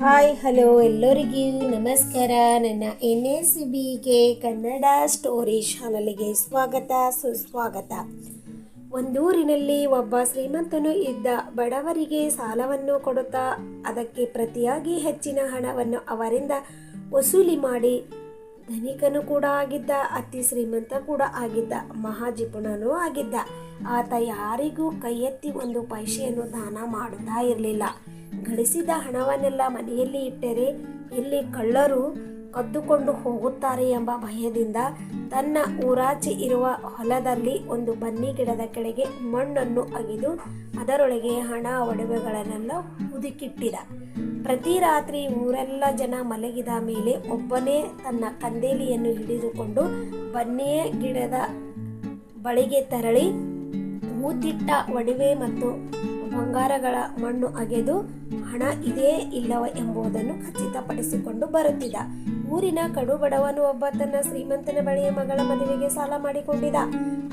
Hi, hello ಎಲ್ಲರಿಗೂ ನಮಸ್ಕಾರ. ನನ್ನ ಎನ್ ಎಸ್ ಬಿಗೆ ಕನ್ನಡ ಸ್ಟೋರಿ ಚಾನಲ್ಗೆ ಸ್ವಾಗತ, ಸುಸ್ವಾಗತ. ಒಂದೂರಿನಲ್ಲಿ ಒಬ್ಬ ಶ್ರೀಮಂತನು ಇದ್ದ ಬಡವರಿಗೆ ಸಾಲವನ್ನು ಕೊಡುತ್ತಾ ಅದಕ್ಕೆ ಪ್ರತಿಯಾಗಿ ಹೆಚ್ಚಿನ ಹಣವನ್ನು ಅವರಿಂದ ವಸೂಲಿ ಮಾಡಿ ಧನಿಕನು ಕೂಡ ಆಗಿದ್ದ, ಅತಿ ಶ್ರೀಮಂತ ಕೂಡ ಆಗಿದ್ದ, ಮಹಾಜಿಪುಣನೂ ಆಗಿದ್ದ. ಆತ ಯಾರಿಗೂ ಕೈ ಎತ್ತಿ ಒಂದು ಪೈಸೆಯನ್ನು ದಾನ ಮಾಡುತ್ತಾ ಇರಲಿಲ್ಲ. ಗಳಿಸಿದ ಹಣವನ್ನೆಲ್ಲ ಮನೆಯಲ್ಲಿ ಇಟ್ಟರೆ ಇಲ್ಲಿ ಕಳ್ಳರು ಕದ್ದುಕೊಂಡು ಹೋಗುತ್ತಾರೆ ಎಂಬ ಭಯದಿಂದ ತನ್ನ ಊರಾಚೆ ಇರುವ ಹೊಲದಲ್ಲಿ ಒಂದು ಬನ್ನಿ ಗಿಡದ ಕೆಳಗೆ ಮಣ್ಣನ್ನು ಅಗೆದು ಅದರೊಳಗೆ ಹಣ ಒಡವೆಗಳನ್ನೆಲ್ಲ ಹುದುಕಿಟ್ಟಿದ. ಪ್ರತಿ ರಾತ್ರಿ ಊರೆಲ್ಲ ಜನ ಮಲಗಿದ ಮೇಲೆ ಒಬ್ಬನೇ ತನ್ನ ಕಂದೇಲಿಯನ್ನು ಹಿಡಿದುಕೊಂಡು ಬನ್ನಿಯ ಗಿಡದ ಬಳಿಗೆ ತೆರಳಿ, ಹೂತಿಟ್ಟ ಒಡವೆ ಮತ್ತು ಬಂಗಾರಗಳ ಮಣ್ಣು ಅಗೆದು ಹಣ ಇದೆಯೇ ಇಲ್ಲವ ಎಂಬುದನ್ನು ಖಚಿತಪಡಿಸಿಕೊಂಡು ಬರುತ್ತಿದ್ದ. ಊರಿನ ಕಡು ಬಡವನು ಒಬ್ಬ ತನ್ನ ಶ್ರೀಮಂತನ ಬಳಿಯ ಮಗಳ ಮದುವೆಗೆ ಸಾಲ ಮಾಡಿಕೊಂಡಿದ್ದ.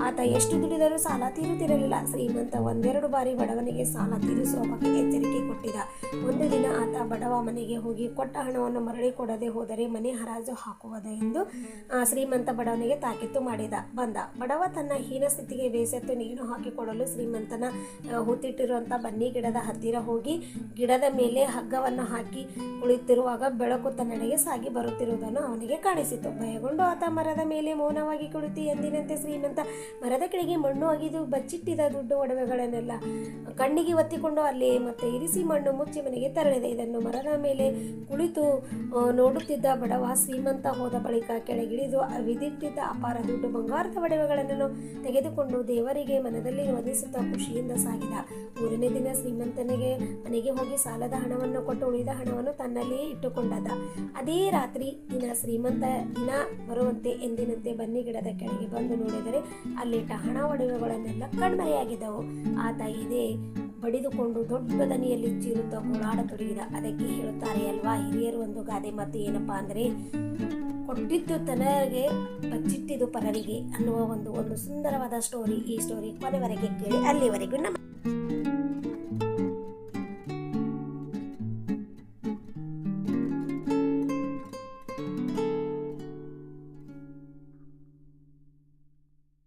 ಆತ ಎಷ್ಟು ದುಡಿದರೂ ಸಾಲ ತೀರುತ್ತಿರಲಿಲ್ಲ. ಶ್ರೀಮಂತ ಒಂದೆರಡು ಬಾರಿ ಬಡವನಿಗೆ ಸಾಲ ತೀರಿಸುವ ಬಗ್ಗೆ ಎಚ್ಚರಿಕೆ ಕೊಟ್ಟಿದ್ದ. ಒಂದು ದಿನ ಆತ ಬಡವ ಮನೆಗೆ ಹೋಗಿ ಕೊಟ್ಟ ಹಣವನ್ನು ಮರಳಿ ಕೊಡದೆ ಹೋದರೆ ಮನೆ ಹರಾಜು ಹಾಕುವುದ ಎಂದು ಶ್ರೀಮಂತ ಬಡವನಿಗೆ ತಾಕೀತು ಮಾಡಿದ. ಬಂದ. ಬಡವ ತನ್ನ ಹೀನ ಸ್ಥಿತಿಗೆ ಬೇಸತ್ತು ನೀನು ಹಾಕಿಕೊಡಲು ಶ್ರೀಮಂತನ ಹೂತಿಟ್ಟಿರುವಂಥ ಬನ್ನಿ ಗಿಡದ ಹತ್ತಿರ ಹೋಗಿ ಗಿಡದ ಮೇಲೆ ಹಗ್ಗವನ್ನು ಹಾಕಿ ಕುಳಿತಿರುವಾಗ ಬೆಳಕು ತನ್ನಡೆಗೆ ಸಾಗಿ ಬರುತ್ತಿರುವುದನ್ನು ಅವನಿಗೆ ಕಾಣಿಸಿತು. ಭಯಗೊಂಡು ಆತ ಮರದ ಮೇಲೆ ಮೌನವಾಗಿ ಕುಳಿತು, ಎಂದಿನಂತೆ ಶ್ರೀಮಂತ ಮರದ ಕೆಳಗೆ ಮಣ್ಣು ಅಗಿದು ಬಚ್ಚಿಟ್ಟಿದ ದುಡ್ಡು ಒಡವೆಗಳನ್ನೆಲ್ಲ ಕಣ್ಣಿಗೆ ಒತ್ತಿಕೊಂಡು ಅಲ್ಲಿ ಮತ್ತೆ ಇರಿಸಿ ಮಣ್ಣು ಮುಚ್ಚಿ ಮನೆಗೆ ತೆರಳಿದೆ. ಇದನ್ನು ಮರದ ಮೇಲೆ ಕುಳಿತು ನೋಡುತ್ತಿದ್ದ ಬಡವ ಶ್ರೀಮಂತ ಹೋದ ಬಳಿಕ ಕೆಳಗಿಳಿದು ವಿಧಿಟ್ಟಿದ್ದ ಅಪಾರ ದುಡ್ಡು ಬಂಗಾರದ ಒಡವೆಗಳನ್ನು ತೆಗೆದುಕೊಂಡು ದೇವರಿಗೆ ಮನದಲ್ಲಿ ವಂದಿಸುತ್ತಾ ಖುಷಿಯಿಂದ ಸಾಗಿದ. ಮೂರನೇ ದಿನ ಶ್ರೀಮಂತನಿಗೆ ಮನೆಗೆ ಹೋಗಿ ಸಾಲದ ಹಣವನ್ನು ಕೊಟ್ಟು ಉಳಿದ ಹಣವನ್ನು ತನ್ನಲ್ಲಿಯೇ ಇಟ್ಟುಕೊಂಡದ. ಅದೇ ರಾತ್ರಿ ದಿನ ಶ್ರೀಮಂತ ದಿನ ಬರುವಂತೆ ಎಂದಿನಂತೆ ಬನ್ನಿ ಗಿಡದ ಕೆಳಗೆ ಬಂದು ನೋಡಿದರೆ ಅಲ್ಲಿಟ್ಟ ಹಣ ಒಡವೆಗಳನ್ನೆಲ್ಲ ಕಣ್ಮರೆಯಾಗಿದ್ದವು. ಆತ ಇದೇ ಬಡಿದುಕೊಂಡು ದೊಡ್ಡ ದನಿಯಲ್ಲಿ ಚೀರುತ್ತಾ ಓಡಾಡತೊಡಗಿದ ಅದಕ್ಕೆ ಹೇಳುತ್ತಾರೆ, ಅಲ್ವಾ, ಹಿರಿಯರು ಒಂದು ಗಾದೆ ಮತ್ತು ಏನಪ್ಪಾ ಅಂದರೆ, ಕೊಟ್ಟಿದ್ದು ತನಗೆ ಬಚ್ಚಿಟ್ಟಿದ್ದು ಪರರಿಗೆ ಅನ್ನುವ ಒಂದು ಒಂದು ಸುಂದರವಾದ ಸ್ಟೋರಿ ಈ ಸ್ಟೋರಿ ಕೊನೆವರೆಗೆ ಕೇಳಿ, ಅಲ್ಲಿವರೆಗೂ ನಮ್ಮ